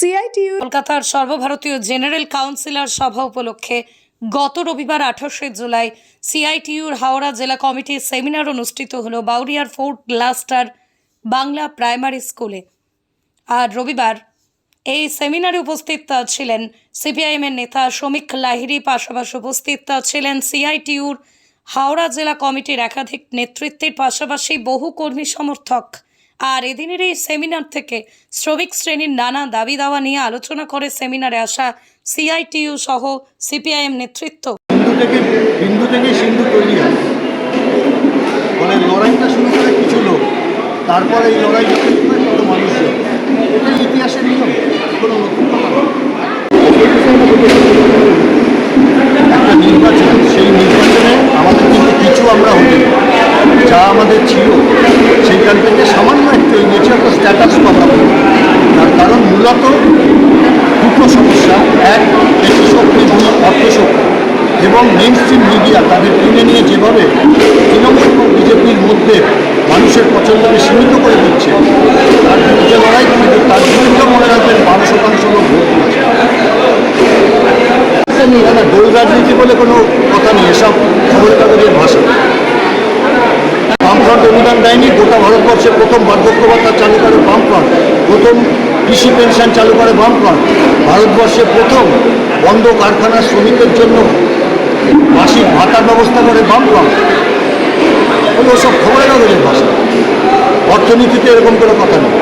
CITU কলকাতার সর্বভারতীয় general councillor সভা উপলক্ষে গত রবিবার আঠাশে জুলাই সিআইটিইউর হাওড়া জেলা কমিটির সেমিনার অনুষ্ঠিত হল বাউরিয়ার ফোর্ট লাস্টার বাংলা প্রাইমারি স্কুলে। আর রবিবার এই সেমিনারে উপস্থিত ছিলেন সিপিআইএমের নেতা শ্রমিক লাহিরি পাশাপাশি উপস্থিত ছিলেন সিআইটিইউর হাওড়া জেলা কমিটির একাধিক নেতৃত্বের পাশাপাশি বহু কর্মী সমর্থক। আর এদিনের এই সেমিনার থেকে শ্রমিক শ্রেণির নানা দাবি দাওয়া নিয়ে আলোচনা করে সেমিনারে আসা সিআইটিইউ সহ সিপিআইএম নেতৃত্ব। লোক, তারপরে এই লড়াই এটাই ইতিহাসের নিয়ম, কোনো নতুন একটা নির্বাচন, সেই নির্বাচনে আমাদের কিন্তু কিছু আমরা যা আমাদের ছিল, সেইখান থেকে সামান্য একটু এগিয়েছে একটা স্ট্যাটাস পাবো তার কারণ মূলত দুটো সমস্যা। এক শক্তি দুই অর্থ শক্তি এবং মেন স্ট্রিম মিডিয়া তাদের কিনে নিয়ে যেভাবে তৃণমূল এবং বিজেপির মধ্যে মানুষের পছন্দকে সীমিত করে দিচ্ছে, তার বিরুদ্ধে লড়াই কিন্তু তার বিরুদ্ধে মনে রাখবেন বারো শতাংশ লোক ভোট দিয়েছে। দল রাজনীতি বলে কোনো কথা নেই, এসব খবরের কাগজের ভাষা বামফ্রন্ট অনুদান দেয়নি ভারতবর্ষে প্রথম বার্ধক্য ভাতা চালু করে বামফ্রন্ট প্রথম কৃষি পেনশন চালু করে বামফ্রন্ট ভারতবর্ষে প্রথম বন্ধ কারখানা শ্রমিকের জন্য মাসিক ভাতার ব্যবস্থা করে বামফ্রন্ট ওগুলো সব খবরের কাগজের ভাষা। অর্থনীতিতে এরকম কোনো কথা নেই।